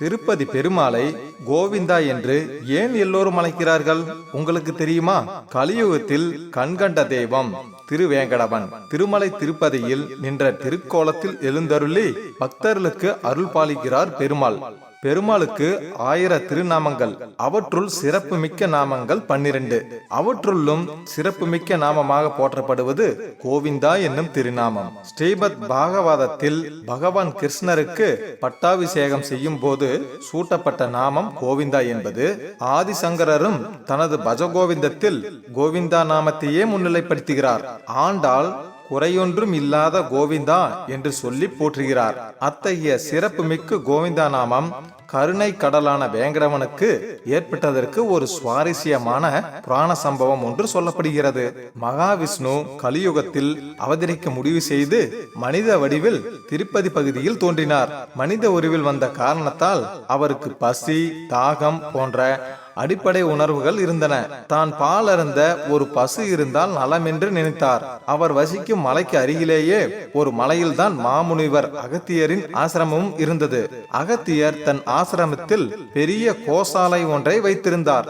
திருப்பதி பெருமாளை கோவிந்தா என்று ஏன் எல்லோரும் அழைக்கிறார்கள்? உங்களுக்கு தெரியுமா? கலியுகத்தில் கண்கண்ட தெய்வம் திருவேங்கடவன். திருமலை திருப்பதியில் நின்ற திருக்கோலத்தில் எழுந்தருளி பக்தர்களுக்கு அருள் பாலிக்கிறார் பெருமாள். பெருமாளுக்கு ஆயிர திருநாமங்கள் அவற்றுள் சிறப்புமிக்க நாமங்கள் பன்னிரண்டு. அவற்றுள்ளும் சிறப்புமிக்க நாமமாக போற்றப்படுவது கோவிந்தா என்னும் திருநாமம். ஸ்ரீபத் பாகவதத்தில் பகவான் கிருஷ்ணருக்கு பட்டாபிஷேகம் செய்யும் போது சூட்டப்பட்ட நாமம் கோவிந்தா என்பது. ஆதிசங்கரரும் தனது பஜகோவிந்தத்தில் கோவிந்தா நாமத்தையே முன்னிலைப்படுத்துகிறார். ஆண்டாள் குறையொன்றும் இல்லாத கோவிந்தா என்று சொல்லி போற்றுகிறார். அத்தகைய சிறப்புமிக்க கோவிந்தா நாமம் கருணை கடலான வேங்கடவனுக்கு ஏற்பட்டதற்கு ஒரு சுவாரஸ்யமான புராண சம்பவம் ஒன்று சொல்லப்படுகிறது. மகாவிஷ்ணு கலியுகத்தில் அவதரிக்க முடிவு செய்து மனித வடிவில் திருப்பதி பகுதியில் தோன்றினார். மனித உருவில் வந்த காரணத்தால் அவருக்கு பசி தாகம் போன்ற அடிப்படை உணர்வுகள் இருந்தன. தான் பால் அருந்த ஒரு பசு இருந்தால் நலம் என்று நினைத்தார். அவர் வசிக்கும் மலைக்கு அருகிலேயே ஒரு மலையில்தான் மாமுனிவர் அகத்தியரின் ஆசிரமமும் இருந்தது. அகத்தியர் தன் ஆசிரமத்தில் பெரிய கோசாலை ஒன்றை வைத்திருந்தார்.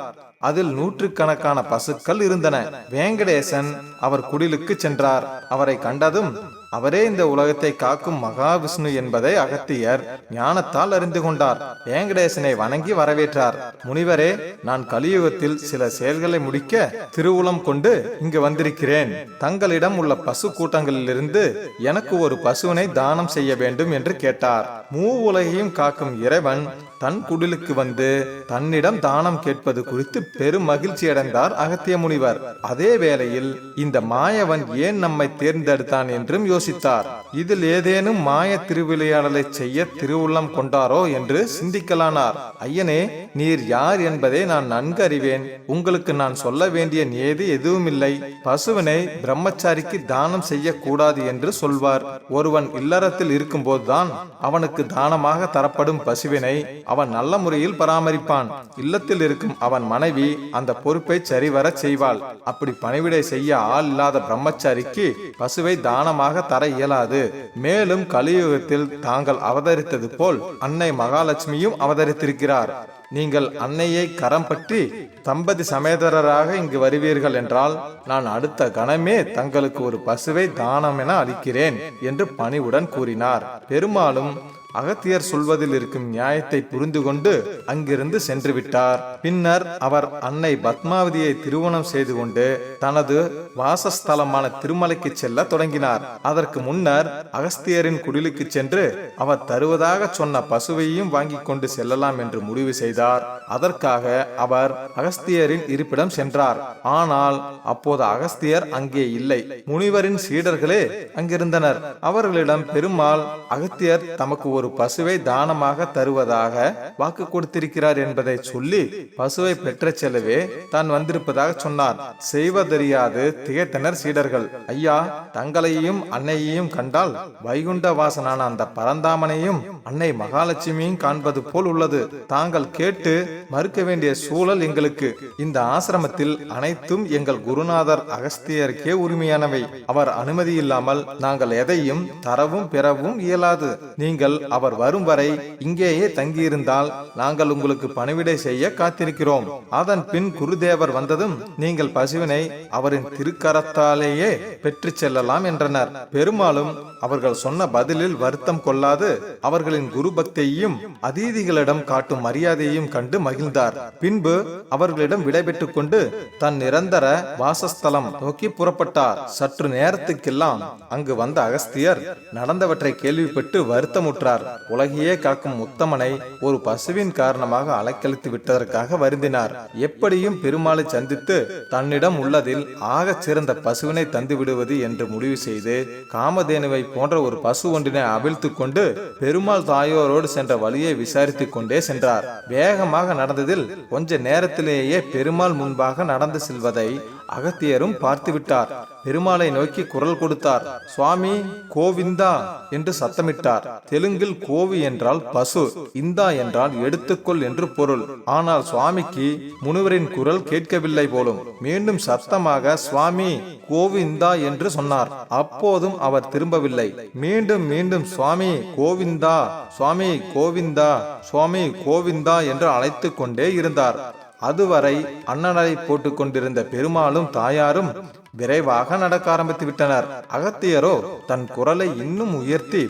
அதில் நூற்றுக்கணக்கான பசுக்கள் இருந்தன. வேங்கடேசன் அவர் குடிலுக்கு சென்றார். அவரை கண்டதும் அவரே இந்த உலகத்தை காக்கும் மகாவிஷ்ணு என்பதை அகத்தியர் ஞானத்தால் அறிந்து கொண்டார். வேங்கடேசனை வணங்கி வரவேற்றார். முனிவரே நான் கலியுகத்தில் சில செயல்களை முடிக்க திருவுளம் கொண்டு இங்கு வந்திருக்கிறேன். தங்களிடம் உள்ள பசு கூட்டங்களிலிருந்து எனக்கு ஒரு பசுவினை தானம் செய்ய வேண்டும் என்று கேட்டார். மூ உலகையும் காக்கும் இறைவன் தன் குடிலுக்கு வந்து தன்னிடம் தானம் கேட்பது குறித்து பெரும் மகிழ்ச்சி அடைந்தார் அகத்திய முனிவர். அதே வேளையில் இந்த மாயவன் ஏன் நம்மை தேர்ந்தெடுத்தான் என்றும் யோசித்தார். இதில் ஏதேனும் மாய திருவிளையாடலை செய்ய திருவுள்ளம் கொண்டாரோ என்று சிந்திக்கலானார். ஐயனே நீர் யார் என்பதை நான் நன்கு அறிவேன் உங்களுக்கு நான் சொல்ல வேண்டிய நியதி எதுவும் இல்லை பசுவினை பிரம்மச்சாரிக்கு தானம் செய்யக்கூடாது என்று சொல்வார். ஒருவன் இல்லறத்தில் இருக்கும்போதுதான் அவனுக்கு தானமாக தரப்படும் பசுவினை அவன் நல்ல முறையில் பராமரிப்பான். இல்லத்தில் இருக்கும் அவன் மனைவி அந்த பொறுப்பை சரிவர செய்வாள். அப்படி பணிவிடை செய்ய ஆள் இல்லாத பிரம்மச்சாரிக்கு பசுவை தானமாக தர இயலாது. மேலும் கலியுகத்தில் தாங்கள் அவதரித்தது போல் அன்னை மகாலட்சுமியும் அவதரித்திருக்கிறார். நீங்கள் அன்னையை கரம் பற்றி தம்பதி சமேதரராக இங்கு வருவீர்கள் என்றால் நான் அடுத்த கணமே தங்களுக்கு ஒரு பசுவை தானம் என அளிக்கிறேன் என்று பணிவுடன் கூறினார். பெருமாளும் அகத்தியர் சொல்வதில் இருக்கும் நியாயத்தை புரிந்து கொண்டு அங்கிருந்து சென்று விட்டார் பின்னர் அவர் அன்னை பத்மாவதியை திருமணம் செய்து கொண்டு தனது வாசஸ்தலமான திருமலைக்கு செல்ல தொடங்கினார். அதற்கு முன்னர் அகஸ்தியரின் குடிலுக்கு சென்று அவர் தருவதாக சொன்ன பசுவையும் வாங்கி கொண்டு செல்லலாம் என்று முடிவு செய்தார். அதற்காக அவர் அகஸ்தியரின் இருப்பிடம் சென்றார். ஆனால் அப்போது அகஸ்தியர் அங்கே இல்லை. முனிவரின் சீடர்களே அங்கிருந்தனர். அவர்களிடம் பெருமாள் அகத்தியர் தமக்கு ஒரு பசுவை தானமாக தருவதாக வாக்கு கொடுத்திருக்கிறார் என்பதை சொல்லி பசுவை பெற்ற செலவே தான் வந்திருப்பதாக சொன்னார். செய்வதறியாது திகைத்தனர் சீடர்கள். ஐயா தங்களையும் அன்னையையும் கண்டால் வைகுண்ட வாசனான அந்த பரந்தாமனையும் அன்னை மகாலட்சுமியும் காண்பது போல் உள்ளது. தாங்கள் கேட்டு மறுக்க வேண்டிய சூழல் எங்களுக்கு. இந்த ஆசிரமத்தில் அனைத்தும் எங்கள் குருநாதர் அகஸ்தியருக்கே உரிமையானவை. அவர் அனுமதி இல்லாமல் நாங்கள் எதையும் தரவும் பெறவும் இயலாது. நீங்கள் அவர் வரும் வரை இங்கேயே தங்கியிருந்தால் நாங்கள் உங்களுக்கு பணிவிடை செய்ய காத்திருக்கிறோம். அதன் பின் குருதேவர் வந்ததும் நீங்கள் பசுவினை அவரின் திருக்கரத்தாலேயே பெற்று செல்லலாம் என்றனர். பெருமாளும் அவர்கள் சொன்ன பதிலில் வருத்தம் கொள்ளாது அவர்களின் குரு பக்தியையும் அதீதிகளிடம் காட்டும் மரியாதையையும் கண்டு மகிழ்ந்தார். பின்பு அவர்களிடம் விடைபெற்றுக் கொண்டு தன் நிரந்தர வாசஸ்தலம் நோக்கி புறப்பட்டார். சற்று நேரத்துக்கெல்லாம் அங்கு வந்த அகஸ்தியர் நடந்தவற்றை கேள்விப்பட்டு வருத்தமுற்றார். உலகையே காக்கும் உத்தமனை ஒரு பசுவின் காரணமாக அலைக்கழித்து விட்டதற்காக வருந்தினார். எப்படியும் பெருமாளை சந்தித்து தன்னிடம் உள்ளதில் ஆகச் சிறந்த பசுவினை தந்து விடுவது என்று முடிவு செய்து காமதேனுவை போன்ற ஒரு பசு ஒன்றினை அவிழ்த்து கொண்டு பெருமாள் தாயோரோடு சென்ற வழியை விசாரித்துக் கொண்டே சென்றார். வேகமாக நடந்ததில் கொஞ்ச நேரத்திலேயே பெருமாள் முன்பாக நடந்து செல்வதை அகத்தியரும் பார்த்து விட்டார் பெருமாளை நோக்கி குரல் கொடுத்தார். சுவாமி கோவிந்தா என்று சத்தமிட்டார். தெலுங்கில் கோவி என்றால் பசு இந்தா என்றால் எடுத்துக்கொள் என்று பொருள். ஆனால் சுவாமிக்கு முனிவரின் குரல் கேட்கவில்லை போலும். மீண்டும் சத்தமாக சுவாமி கோவிந்தா என்று சொன்னார். அப்போதும் அவர் திரும்பவில்லை. மீண்டும் மீண்டும் சுவாமி கோவிந்தா சுவாமி கோவிந்தா சுவாமி கோவிந்தா என்று அழைத்து கொண்டே இருந்தார். அதுவரை அண்ணனரை போட்டுக் கொண்டிருந்த பெருமாளும் தாயாரும் விரைவாக நடக்க ஆரம்பித்து விட்டனர் அகத்தியரோ தன் குரலை இன்னும் உயர்த்தி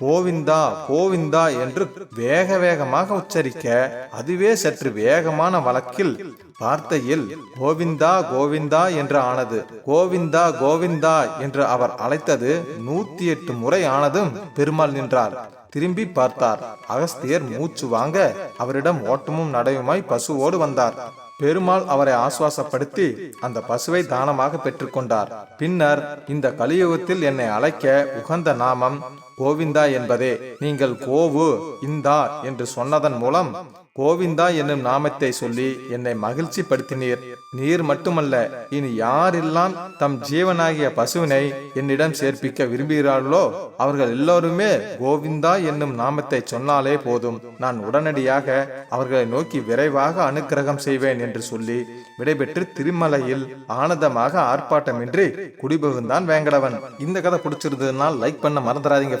கோவிந்தா கோவிந்தா என்று வேக வேகமாக உச்சரிக்க அதுவே சற்று வேகமான வழக்கில் வார்த்தையில் கோவிந்தா கோவிந்தா என்று ஆனது. கோவிந்தா கோவிந்தா என்று அவர் அழைத்தது நூத்தி எட்டு முறை ஆனதும் பெருமாள் நின்றார். திரும்பி பார்த்தார். அகஸ்தியர் மூச்சு வாங்க அவரிடம் ஓட்டமும் நடையுமாய் பசுவோடு வந்தார். பெருமாள் அவரை ஆசுவாசப்படுத்தி அந்த பசுவை தானமாக பெற்றுக்கொண்டார். பின்னர் இந்த கலியுகத்தில் என்னை அழைக்க உகந்த நாமம் கோவிந்தா என்பதே. நீங்கள் கோவு இந்தா என்று சொன்னதன் மூலம் கோவிந்தா என்னும் நாமத்தை சொல்லி என்னை மகிழ்ச்சி படுத்தினீர் நீர் மட்டுமல்ல இனி யாரெல்லாம் தம் ஜீவனாகிய பசுவினை என்னிடம் சேர்ப்பிக்க விரும்புகிறார்களோ அவர்கள் எல்லோருமே கோவிந்தா என்னும் நாமத்தை சொன்னாலே போதும். நான் உடனடியாக அவர்களை நோக்கி விரைவாக அனுக்கிரகம் செய்வேன் என்று சொல்லி விடைபெற்று திருமலையில் ஆனந்தமாக ஆர்ப்பாட்டமின்றி குடிபுகுந்தான் வேங்கடவன். இந்த கதை பிடிச்சிருந்ததுனால் லைக் பண்ண மறந்துடாதீங்க